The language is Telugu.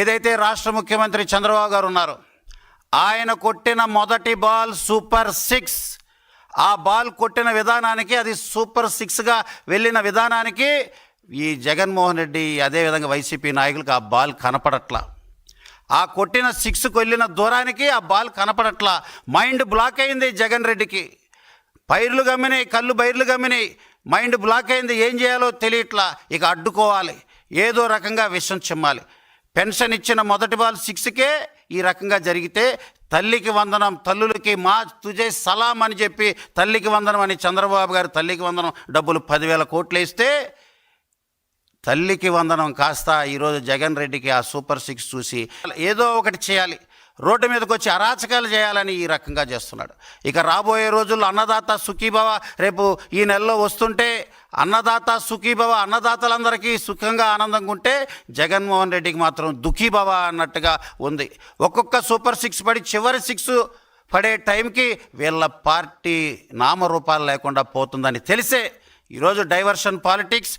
ఏదైతే రాష్ట్ర ముఖ్యమంత్రి చంద్రబాబు గారు ఉన్నారో ఆయన కొట్టిన మొదటి బాల్ సూపర్ సిక్స్. ఆ బాల్ కొట్టిన విధానానికి అది సూపర్ సిక్స్గా వెళ్ళిన విధానానికి ఈ జగన్మోహన్ రెడ్డి అదేవిధంగా వైసీపీ నాయకులకు ఆ బాల్ కనపడట్లా. ఆ కొట్టిన సిక్స్కి వెళ్ళిన దూరానికి ఆ బాల్ కనపడట్లా. మైండ్ బ్లాక్ అయింది జగన్ రెడ్డికి. పైర్లు గమ్మినాయి కళ్ళు బైర్లు గమ్మినాయి. మైండ్ బ్లాక్ అయింది ఏం చేయాలో తెలియట్లా. ఇక అడ్డుకోవాలి ఏదో రకంగా విషం చిమ్మాలి. పెన్షన్ ఇచ్చిన మొదటి వాళ్ళ సిక్స్కే ఈ రకంగా జరిగితే తల్లికి వందనం తల్లులకి మా తుజే సలాం అని చెప్పి తల్లికి వందనం అని చంద్రబాబు గారు తల్లికి వందనం డబ్బులు పదివేల కోట్లు వేస్తే తల్లికి వందనం కాస్త ఈరోజు జగన్ రెడ్డికి ఆ సూపర్ సిక్స్ చూసి ఏదో ఒకటి చేయాలి. రోడ్డు మీదకి వచ్చి అరాచకాలు చేయాలని ఈ రకంగా చేస్తున్నాడు. ఇక రాబోయే రోజుల్లో అన్నదాత సుఖీభావ రేపు ఈ నెలలో వస్తుంటే అన్నదాత సుఖీభవ అన్నదాతలందరికీ సుఖంగా ఆనందంగా ఉంటే జగన్మోహన్ రెడ్డికి మాత్రం దుఃఖీభవ అన్నట్టుగా ఉంది. ఒక్కొక్క సూపర్ సిక్స్ పడి చివరి సిక్స్ పడే టైంకి వీళ్ళ పార్టీ నామరూపాలు లేకుండా పోతుందని తెలిసే ఈరోజు డైవర్షన్ పాలిటిక్స్.